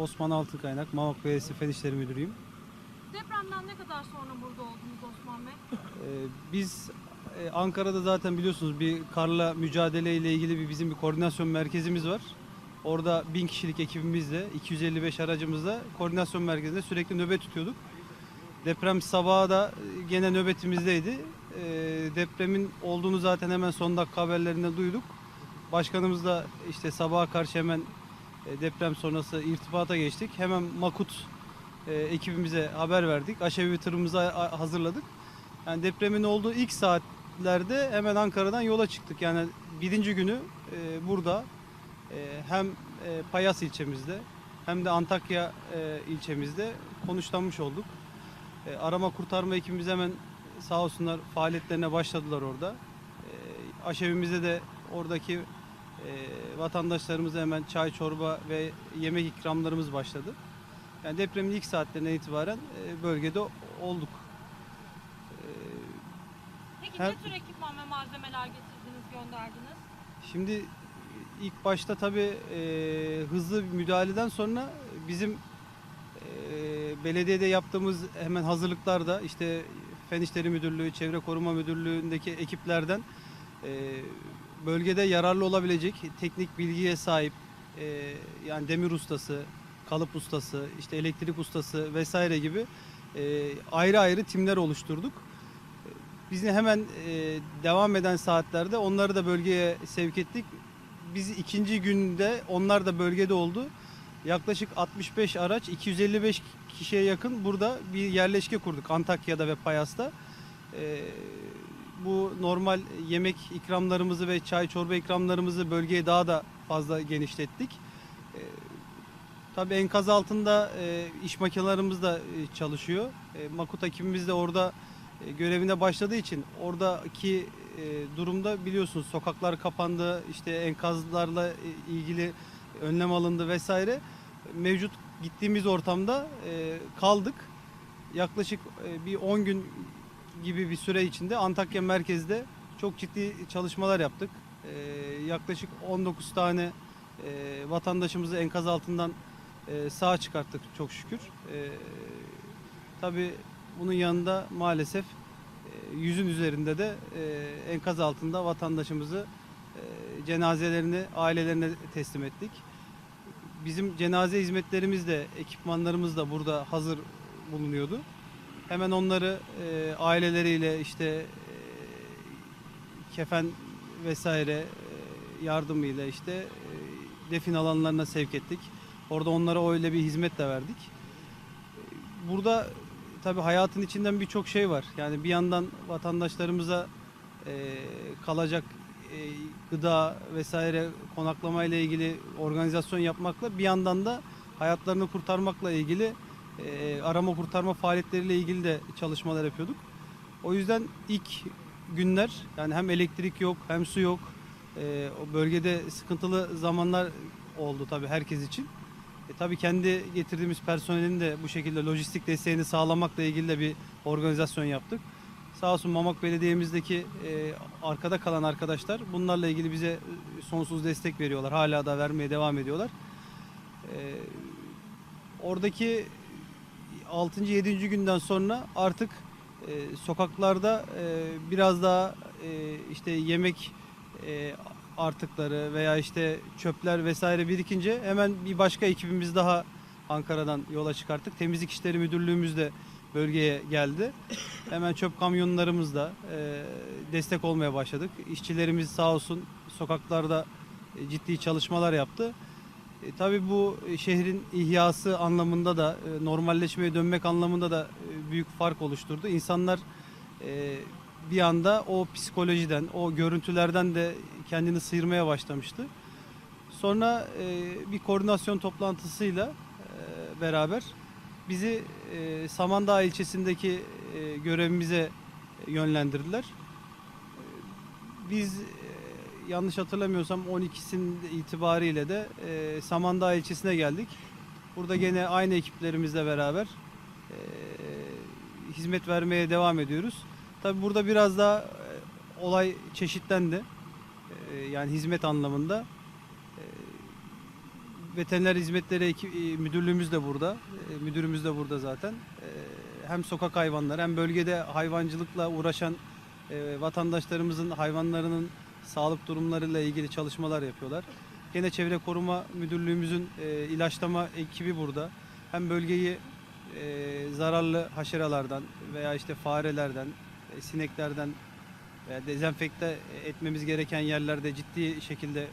Osman Altınkaynak, Mamak Belediyesi Fen İşleri Müdürüyüm. Depremden ne kadar sonra burada oldunuz Osman Bey? Ee, Biz e, Ankara'da zaten biliyorsunuz bir karla mücadele ile ilgili bir bizim bir koordinasyon merkezimiz var. Orada 1000 kişilik ekibimizle 255 aracımızla koordinasyon merkezinde sürekli nöbet tutuyorduk. Deprem sabahı da e, gene nöbetimizdeydi. Ee, Depremin olduğunu zaten hemen son dakika haberlerinde duyduk. Başkanımız da işte sabaha karşı hemen e, deprem sonrası irtibata geçtik. Hemen Makut e, ekibimize haber verdik. Aşevi tırımızı hazırladık. Yani depremin olduğu ilk saatlerde hemen Ankara'dan yola çıktık. Yani birinci günü e, burada e, hem e, Payas ilçemizde hem de Antakya e, ilçemizde konuşlanmış olduk. E, arama kurtarma ekibimiz hemen sağ olsunlar faaliyetlerine başladılar orada. E, aşevimizde de oradaki e, vatandaşlarımıza hemen çay, çorba ve yemek ikramlarımız başladı. Yani depremin ilk saatlerinden itibaren e, bölgede olduk. E, Peki Her- ne tür ekipman ve malzemeler getirdiniz, gönderdiniz? Şimdi ilk başta tabii e, hızlı bir müdahaleden sonra bizim e, belediyede yaptığımız hemen hazırlıklarda işte Fen İşleri Müdürlüğü, Çevre Koruma Müdürlüğü'ndeki ekiplerden e, bölgede yararlı olabilecek teknik bilgiye sahip e, yani demir ustası, kalıp ustası, işte elektrik ustası vesaire gibi e, ayrı ayrı timler oluşturduk. Biz hemen e, devam eden saatlerde onları da bölgeye sevk ettik. Biz ikinci günde onlar da bölgede oldu. Yaklaşık 65 araç, 255 kişiye yakın burada bir yerleşke kurduk Antakya'da ve Payas'ta. E, bu normal yemek ikramlarımızı ve çay çorba ikramlarımızı bölgeye daha da fazla genişlettik. E, tabii enkaz altında e, iş makinelerimiz de e, çalışıyor. E, Makut ekibimiz de orada e, görevine başladığı için oradaki e, durumda biliyorsunuz sokaklar kapandı, işte enkazlarla e, ilgili önlem alındı vesaire. Mevcut gittiğimiz ortamda e, kaldık. Yaklaşık e, bir 10 gün gibi bir süre içinde Antakya merkezde çok ciddi çalışmalar yaptık. E, yaklaşık 19 tane e, vatandaşımızı enkaz altından e, sağ çıkarttık çok şükür. E, tabii bunun yanında maalesef e, yüzün üzerinde de e, enkaz altında vatandaşımızı e, cenazelerini ailelerine teslim ettik. Bizim cenaze hizmetlerimiz de ekipmanlarımız da burada hazır bulunuyordu. Hemen onları e, aileleriyle işte e, kefen vesaire e, yardımıyla işte e, defin alanlarına sevk ettik. Orada onlara öyle bir hizmet de verdik. Burada tabii hayatın içinden birçok şey var. Yani bir yandan vatandaşlarımıza e, kalacak e, gıda vesaire konaklama ile ilgili organizasyon yapmakla bir yandan da hayatlarını kurtarmakla ilgili e, arama kurtarma faaliyetleriyle ilgili de çalışmalar yapıyorduk. O yüzden ilk günler yani hem elektrik yok hem su yok. E, o bölgede sıkıntılı zamanlar oldu tabii herkes için. E, tabii kendi getirdiğimiz personelin de bu şekilde lojistik desteğini sağlamakla ilgili de bir organizasyon yaptık. Sağ olsun Mamak Belediye'mizdeki e, arkada kalan arkadaşlar bunlarla ilgili bize sonsuz destek veriyorlar. Hala da vermeye devam ediyorlar. E, oradaki 6. 7. günden sonra artık e, sokaklarda e, biraz daha e, işte yemek e, artıkları veya işte çöpler vesaire birikince hemen bir başka ekibimiz daha Ankara'dan yola çıkarttık. Temizlik İşleri Müdürlüğümüz de bölgeye geldi. Hemen çöp kamyonlarımızla e, destek olmaya başladık. İşçilerimiz sağ olsun sokaklarda e, ciddi çalışmalar yaptı. E, tabii bu e, şehrin ihyası anlamında da e, normalleşmeye dönmek anlamında da büyük fark oluşturdu. İnsanlar bir anda o psikolojiden, o görüntülerden de kendini sıyırmaya başlamıştı. Sonra bir koordinasyon toplantısıyla beraber bizi Samandağ ilçesindeki görevimize yönlendirdiler. Biz yanlış hatırlamıyorsam 12'sin itibariyle de e, Samandağ ilçesine geldik. Burada gene aynı ekiplerimizle beraber e, hizmet vermeye devam ediyoruz. Tabi burada biraz daha e, olay çeşitlendi. E, yani hizmet anlamında. E, Veteriner Hizmetleri Eki- e, Müdürlüğümüz de burada. E, Müdürümüz de burada zaten. E, Hem sokak hayvanları hem bölgede hayvancılıkla uğraşan e, vatandaşlarımızın hayvanlarının sağlık durumlarıyla ilgili çalışmalar yapıyorlar. Gene Çevre Koruma Müdürlüğümüzün e, ilaçlama ekibi burada. Hem bölgeyi e, zararlı haşeralardan veya işte farelerden, e, sineklerden veya dezenfekte etmemiz gereken yerlerde ciddi şekilde e,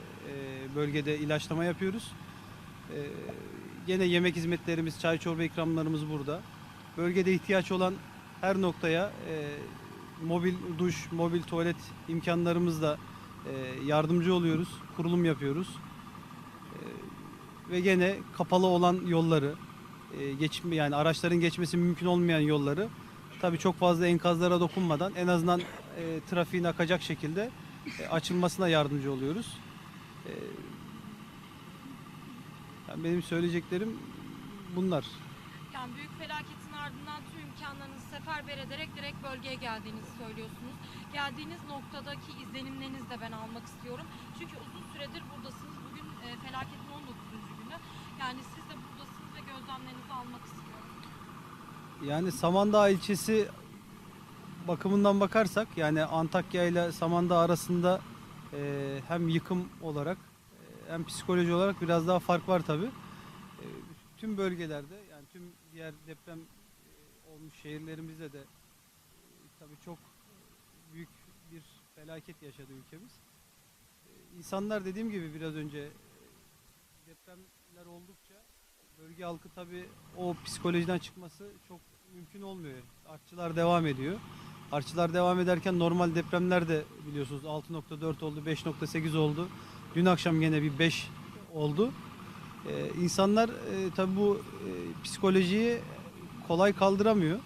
bölgede ilaçlama yapıyoruz. E, gene yemek hizmetlerimiz, çay çorba ikramlarımız burada. Bölgede ihtiyaç olan her noktaya e, mobil duş, mobil tuvalet imkanlarımızla e, yardımcı oluyoruz, kurulum yapıyoruz. E, ve gene kapalı olan yolları, e, geçme yani araçların geçmesi mümkün olmayan yolları tabii çok fazla enkazlara dokunmadan en azından e, trafiğin akacak şekilde e, açılmasına yardımcı oluyoruz. E, yani benim söyleyeceklerim bunlar. Yani büyük felaketin ardından tüm imkanlarınızı seferber ederek direkt bölgeye geldiğinizi söylüyorsunuz. Geldiğiniz noktadaki izlenimlerinizi de ben almak istiyorum. Çünkü uzun süredir buradasınız. Bugün e, felaketin 19. günü. Yani siz de buradasınız ve gözlemlerinizi almak istiyorum. Yani Samandağ ilçesi bakımından bakarsak yani Antakya ile Samandağ arasında e, hem yıkım olarak e, hem psikoloji olarak biraz daha fark var tabi. tüm bölgelerde yani tüm diğer deprem e, olmuş şehirlerimizde de tabi çok büyük bir felaket yaşadı ülkemiz. E, insanlar dediğim gibi biraz önce e, depremler oldukça bölge halkı tabi o psikolojiden çıkması çok mümkün olmuyor. Artçılar devam ediyor. Artçılar devam ederken normal depremler de biliyorsunuz 6.4 oldu, 5.8 oldu. Dün akşam gene bir 5 oldu. Ee, insanlar e, tabi bu e, psikolojiyi kolay kaldıramıyor.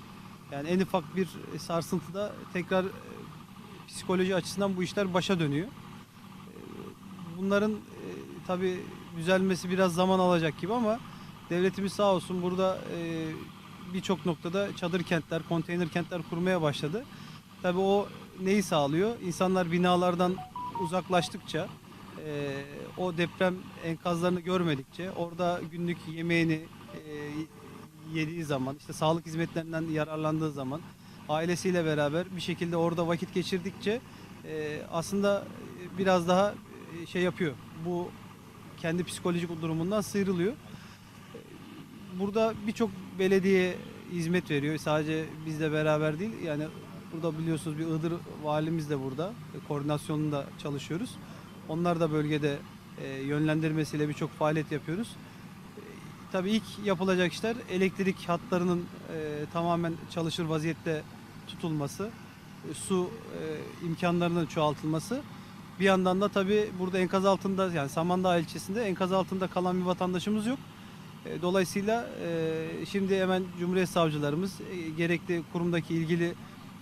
Yani en ufak bir sarsıntıda tekrar e, psikoloji açısından bu işler başa dönüyor. Ee, bunların e, tabi düzelmesi biraz zaman alacak gibi ama devletimiz sağ olsun burada e, birçok noktada çadır kentler, konteyner kentler kurmaya başladı. Tabii o neyi sağlıyor? İnsanlar binalardan uzaklaştıkça, e, o deprem enkazlarını görmedikçe, orada günlük yemeğini e, yediği zaman, işte sağlık hizmetlerinden yararlandığı zaman, ailesiyle beraber bir şekilde orada vakit geçirdikçe e, aslında biraz daha e, şey yapıyor. Bu kendi psikolojik durumundan sıyrılıyor. Burada birçok belediye hizmet veriyor. Sadece bizle beraber değil. Yani burada biliyorsunuz bir Iğdır valimiz de burada. E, Koordinasyonunda çalışıyoruz. Onlar da bölgede e, yönlendirmesiyle birçok faaliyet yapıyoruz. Tabii ilk yapılacak işler elektrik hatlarının e, tamamen çalışır vaziyette tutulması, e, su e, imkanlarının çoğaltılması. Bir yandan da tabii burada enkaz altında yani Samandağ ilçesinde enkaz altında kalan bir vatandaşımız yok. E, Dolayısıyla e, şimdi hemen Cumhuriyet Savcılarımız, e, gerekli kurumdaki ilgili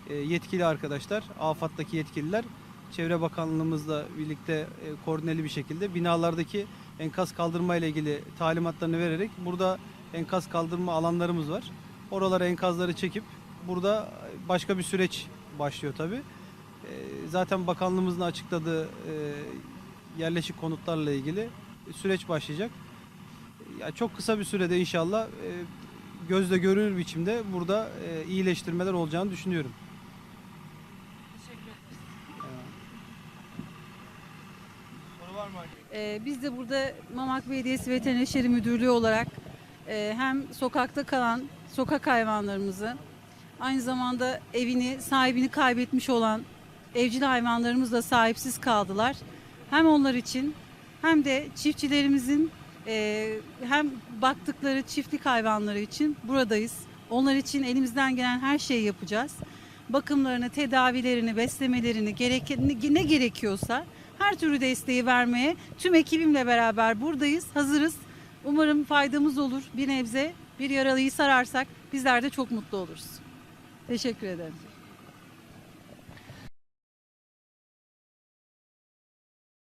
e, yetkili arkadaşlar, AFAD'daki yetkililer Çevre Bakanlığımızla birlikte e, koordineli bir şekilde binalardaki enkaz kaldırma ile ilgili talimatlarını vererek burada enkaz kaldırma alanlarımız var. Oralara enkazları çekip burada başka bir süreç başlıyor tabii. E, Zaten bakanlığımızın açıkladığı e, yerleşik konutlarla ilgili süreç başlayacak. Ya çok kısa bir sürede inşallah e, gözle görülür biçimde burada e, iyileştirmeler olacağını düşünüyorum. Ee, biz de burada Mamak Belediyesi Veteriner İşleri Müdürlüğü olarak e, hem sokakta kalan sokak hayvanlarımızı aynı zamanda evini, sahibini kaybetmiş olan evcil hayvanlarımız da sahipsiz kaldılar. Hem onlar için hem de çiftçilerimizin e, hem baktıkları çiftlik hayvanları için buradayız. Onlar için elimizden gelen her şeyi yapacağız. Bakımlarını, tedavilerini, beslemelerini, gerek, ne gerekiyorsa her türlü desteği vermeye tüm ekibimle beraber buradayız, hazırız. Umarım faydamız olur. Bir nebze bir yaralıyı sararsak bizler de çok mutlu oluruz. Teşekkür ederim.